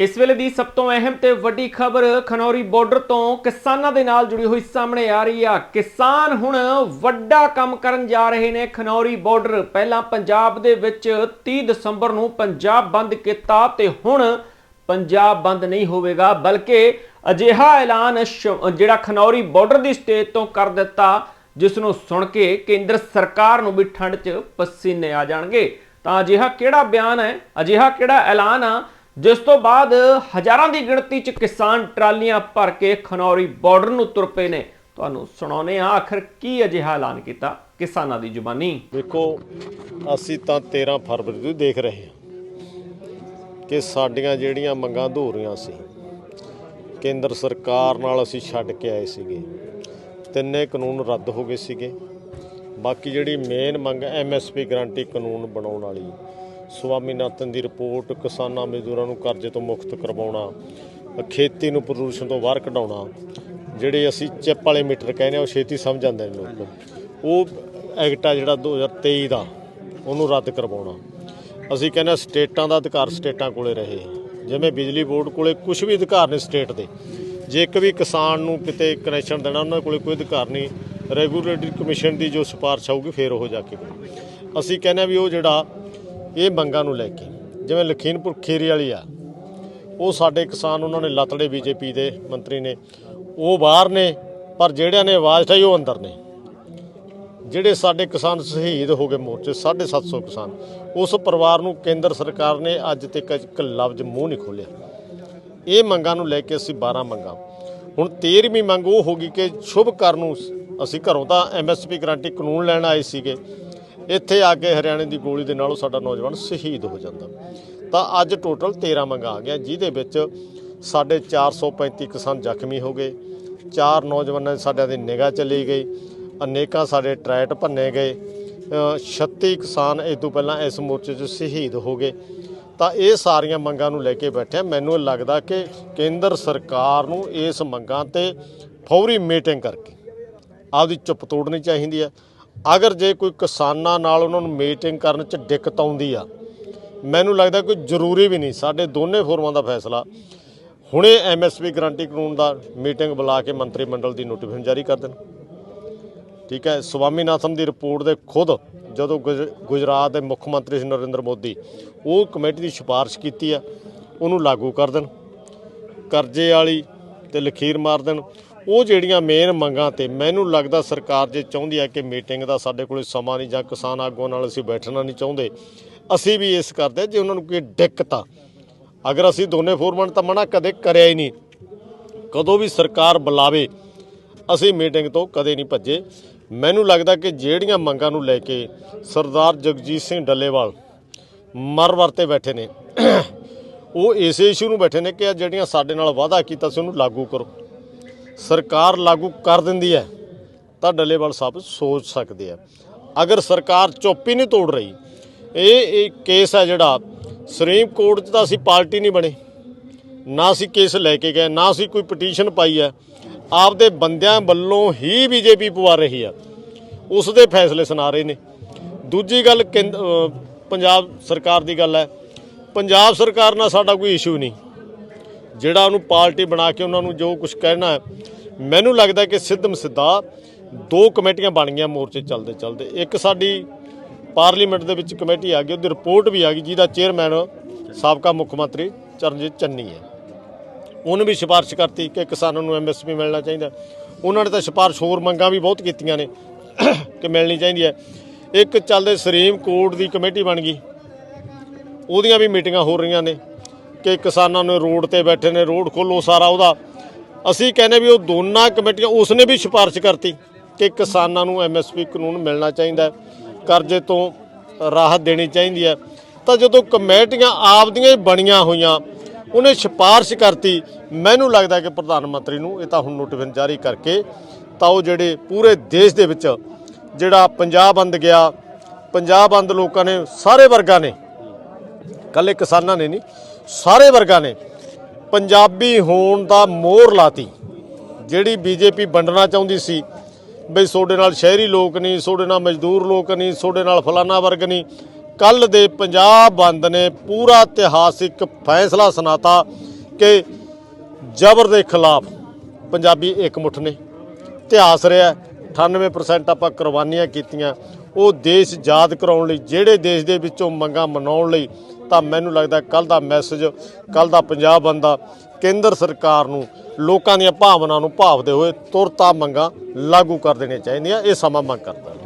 ਇਸ ਵੇਲੇ ਦੀ ਸਭ ਤੋਂ ਅਹਿਮ ਤੇ ਵੱਡੀ ਖਬਰ ਖਨੌਰੀ ਬਾਰਡਰ ਤੋਂ ਕਿਸਾਨਾਂ ਦੇ ਨਾਲ ਜੁੜੀ ਹੋਈ ਸਾਹਮਣੇ ਆ ਰਹੀ ਆ। ਕਿਸਾਨ ਹੁਣ ਵੱਡਾ ਕੰਮ ਕਰਨ ਜਾ ਰਹੇ ਨੇ ਖਨੌਰੀ ਬਾਰਡਰ। ਪਹਿਲਾਂ ਪੰਜਾਬ ਦੇ ਵਿੱਚ 30 ਦਸੰਬਰ ਨੂੰ ਪੰਜਾਬ ਬੰਦ ਕੀਤਾ ਤੇ ਹੁਣ ਪੰਜਾਬ ਬੰਦ ਨਹੀਂ ਹੋਵੇਗਾ, ਬਲਕਿ ਅਜਿਹਾ ਐਲਾਨ ਜਿਹੜਾ ਖਨੌਰੀ ਬਾਰਡਰ ਦੀ ਸਟੇਜ ਤੋਂ ਕਰ ਦਿੱਤਾ, ਜਿਸ ਨੂੰ ਸੁਣ ਕੇ ਕੇਂਦਰ ਸਰਕਾਰ ਨੂੰ ਵੀ ਠੰਡ 'ਚ ਪਸੀਨੇ ਆ ਜਾਣਗੇ। ਤਾਂ ਅਜਿਹਾ ਕਿਹੜਾ ਬਿਆਨ ਹੈ, ਅਜਿਹਾ ਕਿਹੜਾ ਐਲਾਨ ਆ ਜਿਸ ਤੋਂ ਬਾਅਦ ਹਜ਼ਾਰਾਂ ਦੀ ਗਿਣਤੀ 'ਚ ਕਿਸਾਨ ਟਰਾਲੀਆਂ ਭਰ ਕੇ ਖਨੌਰੀ ਬਾਰਡਰ ਨੂੰ ਤੁਰ ਪਏ ਨੇ। ਤੁਹਾਨੂੰ ਸੁਣਾਉਨੇ ਆ ਆਖਰ ਕੀ ਅਜਿਹਾ ਐਲਾਨ ਕੀਤਾ ਕਿਸਾਨਾਂ ਦੀ ਜ਼ੁਬਾਨੀ। ਦੇਖੋ, ਅਸੀਂ ਤਾਂ 13 ਫਰਵਰੀ ਤੋਂ ਦੇਖ ਰਹੇ ਹਾਂ ਕਿ ਸਾਡੀਆਂ ਜਿਹੜੀਆਂ ਮੰਗਾਂ ਅਧੂਰੀਆਂ ਸੀ, ਕੇਂਦਰ ਸਰਕਾਰ ਨਾਲ ਅਸੀਂ ਛੱਡ ਕੇ ਆਏ ਸੀਗੇ। ਤਿੰਨੇ ਕਾਨੂੰਨ ਰੱਦ ਹੋ ਗਏ ਸੀਗੇ। ਬਾਕੀ ਜਿਹੜੀ ਮੇਨ ਮੰਗ ਐਮਐਸਪੀ ਗਾਰੰਟੀ ਕਾਨੂੰਨ ਬਣਾਉਣ ਵਾਲੀ ਸਵਾਮੀਨਾਥਨ ਦੀ ਰਿਪੋਰਟ, ਕਿਸਾਨਾਂ ਮਜ਼ਦੂਰਾਂ ਨੂੰ ਕਰਜ਼ੇ ਤੋਂ ਮੁਕਤ ਕਰਵਾਉਣਾ, ਖੇਤੀ ਨੂੰ ਪ੍ਰਦੂਸ਼ਣ ਤੋਂ ਬਾਹਰ ਕਢਾਉਣਾ, ਜਿਹੜੇ ਅਸੀਂ ਚਿੱਪ ਵਾਲੇ ਮੀਟਰ ਕਹਿੰਦੇ ਆ, ਉਹ ਛੇਤੀ ਸਮਝ ਜਾਂਦੇ ਨੇ ਲੋਕ। ਉਹ ਐਕਟ ਆ ਜਿਹੜਾ 2023 ਦਾ, ਉਹਨੂੰ ਰੱਦ ਕਰਵਾਉਣਾ। ਅਸੀਂ ਕਹਿੰਦੇ ਸਟੇਟਾਂ ਦਾ ਅਧਿਕਾਰ ਸਟੇਟਾਂ ਕੋਲੇ ਰਹੇ। ਜਿਵੇਂ ਬਿਜਲੀ ਬੋਰਡ ਕੋਲੇ ਕੁਝ ਵੀ ਅਧਿਕਾਰ ਨੇ ਸਟੇਟ ਦੇ। ਜੇ ਇੱਕ ਵੀ ਕਿਸਾਨ ਨੂੰ ਕਿਤੇ ਕਨੈਕਸ਼ਨ ਦੇਣਾ, ਉਹਨਾਂ ਕੋਲੇ ਕੋਈ ਅਧਿਕਾਰ ਨਹੀਂ। ਰੈਗੂਲੇਟਰੀ ਕਮਿਸ਼ਨ ਦੀ ਜੋ ਸਿਫਾਰਿਸ਼ ਆਊਗੀ, ਫੇਰ ਉਹ ਜਾ ਕੇ ਅਸੀਂ ਕਹਿੰਦੇ ਹਾਂ ਵੀ ਉਹ ਜਿਹੜਾ ਇਹ ਮੰਗਾਂ ਨੂੰ ਲੈ ਕੇ, ਜਿਵੇਂ ਲਖੀਮਪੁਰ ਖੀਰੀ ਵਾਲੀ ਆ, ਉਹ ਸਾਡੇ ਕਿਸਾਨ ਉਹਨਾਂ ਨੇ ਲਤੜੇ ਬੀਜੇਪੀ ਦੇ ਮੰਤਰੀ ਨੇ, ਉਹ ਬਾਹਰ ਨੇ, ਪਰ ਜਿਹੜਿਆਂ ਨੇ ਆਵਾਜ਼ ਠਾਈ ਉਹ ਅੰਦਰ ਨੇ। ਜਿਹੜੇ ਸਾਡੇ ਕਿਸਾਨ ਸ਼ਹੀਦ ਹੋ ਗਏ ਮੋਰਚੇ 750 ਕਿਸਾਨ, ਉਸ ਪਰਿਵਾਰ ਨੂੰ ਕੇਂਦਰ ਸਰਕਾਰ ਨੇ ਅੱਜ ਤੱਕ ਇੱਕ ਲਫ਼ਜ਼ ਮੂੰਹ ਨਹੀਂ ਖੋਲਿਆ ਇਹ ਮੰਗਾਂ ਨੂੰ ਲੈ ਕੇ ਅਸੀਂ 12 ਮੰਗਾਂ। ਹੁਣ 13ਵੀਂ ਮੰਗ ਉਹ ਹੋ ਗਈ ਕਿ ਸ਼ੁਭ ਕਰਨ ਨੂੰ ਅਸੀਂ ਘਰੋਂ ਤਾਂ ਐਮਐਸਪੀ ਗਰੰਟੀ ਕਾਨੂੰਨ ਲੈਣ ਆਏ ਸੀਗੇ ਇੱਥੇ ਆ ਕੇ ਹਰਿਆਣੇ ਦੀ ਗੋਲੀ ਦੇ ਨਾਲ ਉਹ ਸਾਡਾ ਨੌਜਵਾਨ ਸ਼ਹੀਦ ਹੋ ਜਾਂਦਾ। ਤਾਂ ਅੱਜ ਟੋਟਲ 13 ਮੰਗਾਂ ਆ ਗਿਆ ਜਿਹਦੇ ਵਿੱਚ ਸਾਡੇ 435 ਕਿਸਾਨ ਜ਼ਖਮੀ ਹੋ ਗਏ ਚਾਰ ਨੌਜਵਾਨਾਂ ਸਾਡਿਆਂ ਦੀ ਨਿਗਾਹ ਚਲੀ ਗਈ ਅਨੇਕਾਂ ਸਾਡੇ ਟਰੈਟ ਭੰਨੇ ਗਏ ਅ, 36 ਕਿਸਾਨ ਇਸ ਤੋਂ ਪਹਿਲਾਂ ਇਸ ਮੋਰਚੇ 'ਚ ਸ਼ਹੀਦ ਹੋ ਗਏ। ਤਾਂ ਇਹ ਸਾਰੀਆਂ ਮੰਗਾਂ ਨੂੰ ਲੈ ਕੇ ਬੈਠੇ ਹਾਂ। ਮੈਨੂੰ ਲੱਗਦਾ ਕਿ ਕੇਂਦਰ ਸਰਕਾਰ ਨੂੰ ਇਸ ਮੰਗਾਂ ਤੇ ਫੌਰੀ ਮੀਟਿੰਗ ਕਰਕੇ ਆਪਦੀ ਚੁੱਪ ਤੋੜਨੀ ਚਾਹੀਦੀ ਹੈ। ਅਗਰ ਜੇ ਕੋਈ ਕਿਸਾਨਾਂ ਨਾਲ ਉਹਨਾਂ ਨੂੰ ਮੀਟਿੰਗ ਕਰਨ 'ਚ ਦਿੱਕਤ ਆਉਂਦੀ ਆ, ਮੈਨੂੰ ਲੱਗਦਾ ਕੋਈ ਜ਼ਰੂਰੀ ਵੀ ਨਹੀਂ, ਸਾਡੇ ਦੋਨੇ ਫੋਰਮਾਂ ਦਾ ਫੈਸਲਾ। ਹੁਣੇ ਐਮਐਸਪੀ ਗਰੰਟੀ ਕਾਨੂੰਨ ਦਾ ਮੀਟਿੰਗ ਬੁਲਾ ਕੇ ਮੰਤਰੀ ਮੰਡਲ ਦੀ ਨੋਟੀਫਿਕੇਸ਼ਨ ਜਾਰੀ ਕਰ ਦੇਣ। ਠੀਕ ਹੈ, ਸਵਾਮੀਨਾਥਨ ਦੀ ਰਿਪੋਰਟ ਦੇ ਖੁਦ ਜਦੋਂ ਗੁਜ- ਗੁਜਰਾਤ ਦੇ ਮੁੱਖ ਮੰਤਰੀ ਸੀ ਨਰਿੰਦਰ ਮੋਦੀ, ਉਹ ਕਮੇਟੀ ਦੀ ਸਿਫਾਰਿਸ਼ ਕੀਤੀ ਆ, ਉਹਨੂੰ ਲਾਗੂ ਕਰ ਦੇਣ। ਕਰਜ਼ੇ ਵਾਲੀ ਤੇ ਲਖੀਰ ਮਾਰ ਦੇਣ। ਉਹ ਜਿਹੜੀਆਂ ਮੇਨ ਮੰਗਾਂ ਤੇ ਮੈਨੂੰ ਲੱਗਦਾ ਸਰਕਾਰ ਜੇ ਚਾਹੁੰਦੀ ਹੈ ਕਿ ਮੀਟਿੰਗ ਦਾ ਸਾਡੇ ਕੋਲੇ ਸਮਾਂ ਨਹੀਂ ਜਾਂ ਕਿਸਾਨ ਆਗੂਆਂ ਨਾਲ ਅਸੀਂ ਬੈਠਣਾ ਨਹੀਂ ਚਾਹੁੰਦੇ, ਅਸੀਂ ਵੀ ਇਸ ਕਰਦੇ ਜੇ ਉਹਨਾਂ ਨੂੰ ਕੋਈ ਦਿੱਕਤ ਆ। ਅਗਰ ਅਸੀਂ ਦੋਨੇ ਫੋਰਮਨ ਤਾਂ ਮਨਾ ਕਦੇ ਕਰਿਆ ਹੀ ਨਹੀਂ। ਕਦੋਂ ਵੀ ਸਰਕਾਰ ਬੁਲਾਵੇ, ਅਸੀਂ ਮੀਟਿੰਗ ਤੋਂ ਕਦੇ ਨਹੀਂ ਭੱਜੇ। ਮੈਨੂੰ ਲੱਗਦਾ ਕਿ ਜਿਹੜੀਆਂ ਮੰਗਾਂ ਨੂੰ ਲੈ ਕੇ ਸਰਦਾਰ ਜਗਜੀਤ ਸਿੰਘ ਡੱਲੇਵਾਲ ਮਰ ਵਰਤੇ ਬੈਠੇ ਨੇ, ਉਹ ਇਸੇ ਇਸ਼ੂ ਨੂੰ ਬੈਠੇ ਨੇ ਕਿ ਜਿਹੜੀਆਂ ਸਾਡੇ ਨਾਲ ਵਾਅਦਾ ਕੀਤਾ ਸੀ ਉਹਨੂੰ ਲਾਗੂ ਕਰੋ। ਸਰਕਾਰ ਲਾਗੂ ਕਰ ਦਿੰਦੀ ਹੈ, ਤਾਂ ਡੱਲੇਵਾਲ ਸਾਹਿਬ ਸੋਚ ਸਕਦੇ ਆ। ਅਗਰ ਸਰਕਾਰ ਚੁੱਪ ਹੀ ਨਹੀਂ ਤੋੜ ਰਹੀ, ਇਹ ਕੇਸ ਹੈ ਜਿਹੜਾ ਸੁਪਰੀਮ ਕੋਰਟ 'ਚ ਤਾਂ ਅਸੀਂ ਪਾਰਟੀ ਨਹੀਂ ਬਣੇ। ਨਾ ਅਸੀਂ ਕੇਸ ਲੈ ਕੇ ਗਏ, ਨਾ ਅਸੀਂ ਕੋਈ ਪਟੀਸ਼ਨ ਪਾਈ ਹੈ। ਆਪਦੇ ਬੰਦਿਆਂ ਵੱਲੋਂ ਹੀ ਬੀਜੇਪੀ ਪਵਾ ਰਹੀ ਆ ਉਸ ਦੇ ਫੈਸਲੇ ਸੁਣਾ ਰਹੇ ਨੇ। ਦੂਜੀ ਗੱਲ ਕੇਂਦ- ਪੰਜਾਬ ਸਰਕਾਰ ਦੀ ਗੱਲ ਹੈ। ਪੰਜਾਬ ਸਰਕਾਰ ਨਾਲ ਸਾਡਾ ਕੋਈ ਇਸ਼ੂ ਨਹੀਂ। ਜਿਹੜਾ ਉਹਨੂੰ ਪਾਰਟੀ ਬਣਾ ਕੇ ਉਹਨਾਂ ਨੂੰ ਜੋ ਕੁਝ ਕਹਿਣਾ ਮੈਨੂੰ ਲੱਗਦਾ ਕਿ ਸਿੱਧਮ ਸਿੱਧਾ ਦੋ ਕਮੇਟੀਆਂ ਬਣ ਗਈਆਂ ਮੋਰਚੇ ਚੱਲਦੇ ਚੱਲਦੇ। ਇੱਕ ਸਾਡੀ ਪਾਰਲੀਮੈਂਟ ਦੇ ਵਿੱਚ ਕਮੇਟੀ ਆ ਗਈ, ਉਹਦੀ ਰਿਪੋਰਟ ਵੀ ਆ ਗਈ, ਜਿਹਦਾ ਚੇਅਰਮੈਨ ਸਾਬਕਾ ਮੁੱਖ ਮੰਤਰੀ ਚਰਨਜੀਤ ਚੰਨੀ ਹੈ। ਉਹਨੇ ਵੀ ਸਿਫਾਰਿਸ਼ ਕਰਤੀ ਕਿ ਕਿਸਾਨਾਂ ਨੂੰ ਐਮਐਸਪੀ ਮਿਲਣਾ ਚਾਹੀਦਾ। ਉਹਨਾਂ ਨੇ ਤਾਂ ਸਿਫਾਰਿਸ਼ ਹੋਰ ਮੰਗਾਂ ਵੀ ਬਹੁਤ ਕੀਤੀਆਂ ਨੇ ਕਿ ਮਿਲਣੀ ਚਾਹੀਦੀ ਹੈ। ਇੱਕ ਚੱਲਦੇ ਸਰੀਮ ਕੋਰਟ ਦੀ ਕਮੇਟੀ ਬਣ ਗਈ। ਉਹਦੀਆਂ ਵੀ ਮੀਟਿੰਗਾਂ ਹੋ ਰਹੀਆਂ ਨੇ। ਕਿ ਕਿਸਾਨਾਂ ਨੂੰ ਰੋਡ ਤੇ ਬੈਠੇ ਨੇ, ਰੋਡ ਖੋਲੋ ਸਾਰਾ ਉਹਦਾ। ਅਸੀਂ ਕਹਿੰਦੇ ਵੀ ਉਹ ਦੋਨਾਂ ਕਮੇਟੀਆਂ, ਉਸਨੇ ਵੀ ਸਿਫਾਰਿਸ਼ ਕਰਤੀ ਕਿ ਕਿਸਾਨਾਂ ਨੂੰ ਐਮਐਸਪੀ ਕਾਨੂੰਨ ਮਿਲਣਾ ਚਾਹੀਦਾ ਕਰਜ਼ੇ ਤੋਂ ਰਾਹਤ ਦੇਣੀ ਚਾਹੀਦੀ ਹੈ। ਤਾਂ ਜਦੋਂ ਕਮੇਟੀਆਂ ਆਪਦੀਆਂ ਹੀ ਬਣੀਆਂ ਹੋਈਆਂ, ਉਹਨੇ ਸਿਫਾਰਿਸ਼ ਕਰਤੀ, ਮੈਨੂੰ ਲੱਗਦਾ ਕਿ ਪ੍ਰਧਾਨ ਮੰਤਰੀ ਨੂੰ ਇਹ ਤਾਂ ਹੁਣ ਨੋਟੀਫਿਕੇਸ਼ਨ ਜਾਰੀ ਕਰਕੇ ਤਾਂ ਉਹ ਜਿਹੜੇ ਪੂਰੇ ਦੇਸ਼ ਦੇ ਵਿੱਚ ਜਿਹੜਾ ਪੰਜਾਬ ਬੰਦ ਗਿਆ, ਪੰਜਾਬ ਬੰਦ ਲੋਕਾਂ ਨੇ, ਸਾਰੇ ਵਰਗਾਂ ਨੇ ਕੱਲੇ ਕਿਸਾਨਾਂ ਨੇ ਨਹੀਂ ਸਾਰੇ ਵਰਗਾਂ ਨੇ ਪੰਜਾਬੀ ਹੋਣ ਦਾ ਮੋਹਰ ਲਾਤੀ। ਜਿਹੜੀ ਬੀਜੇਪੀ ਵੰਡਣਾ ਚਾਹੁੰਦੀ ਸੀ ਬਈ ਤੁਹਾਡੇ ਨਾਲ ਸ਼ਹਿਰੀ ਲੋਕ ਨਹੀਂ ਤੁਹਾਡੇ ਨਾਲ ਮਜ਼ਦੂਰ ਲੋਕ ਨਹੀਂ ਤੁਹਾਡੇ ਨਾਲ ਫਲਾਨਾ ਵਰਗ ਨਹੀਂ ਕੱਲ ਦੇ ਪੰਜਾਬ ਬੰਦ ਨੇ ਪੂਰਾ ਇਤਿਹਾਸਿਕ ਫੈਸਲਾ ਸੁਣਾਤਾ ਕਿ ਜ਼ਬਰ ਦੇ ਖਿਲਾਫ ਪੰਜਾਬੀ ਇਕਮੁੱਠ ਨੇ। ਇਤਿਹਾਸ ਰਿਹਾ ਹੈ, 98% ਆਪਾਂ ਕੁਰਬਾਨੀਆਂ ਕੀਤੀਆਂ ਉਹ ਦੇਸ਼ ਯਾਦ ਕਰਾਉਣ ਲਈ ਜਿਹੜੇ ਦੇਸ਼ ਦੇ ਵਿੱਚੋਂ ਮੰਗਾਂ ਮਨਾਉਣ ਲਈ ਤਾਂ ਮੈਨੂੰ ਲੱਗਦਾ ਕੱਲ ਦਾ ਮੈਸੇਜ ਕੱਲ ਦਾ ਪੰਜਾਬ ਬੰਦਾ ਕੇਂਦਰ ਸਰਕਾਰ ਨੂੰ ਲੋਕਾਂ ਦੀਆਂ ਭਾਵਨਾਵਾਂ ਨੂੰ ਭਾਵਦੇ ਹੋਏ ਤੁਰਤਾ ਮੰਗਾਂ ਲਾਗੂ ਕਰ ਦੇਣੀਆਂ ਚਾਹੀਦੀਆਂ। ਇਹ ਸਮਾਂ ਮੰਗ ਕਰਦਾ।